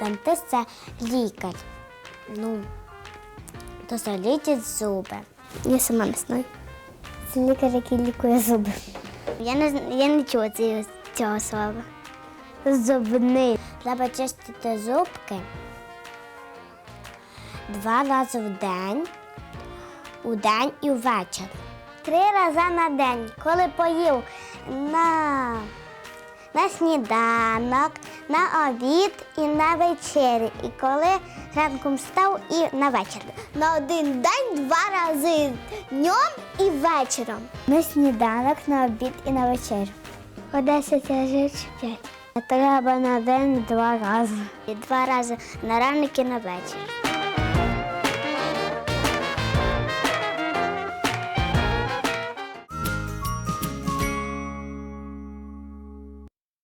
Дантист це лікар. Ну, то це лічить зуби. Я сама не знаю. Це лікар, який лікує зуби. Я не, я не чула ці- цього слова. Зубний. Треба чистити зубки два рази в день, у день і ввечері. Три рази на день, коли поїв на, на сніданок, на обід і на вечерю. І коли ранком став і на вечір. На один день два рази днем і вечором. На сніданок, на обід і на вечерю. По 10 разів чи 5. Треба на день два рази. І два рази на ранок і на вечір.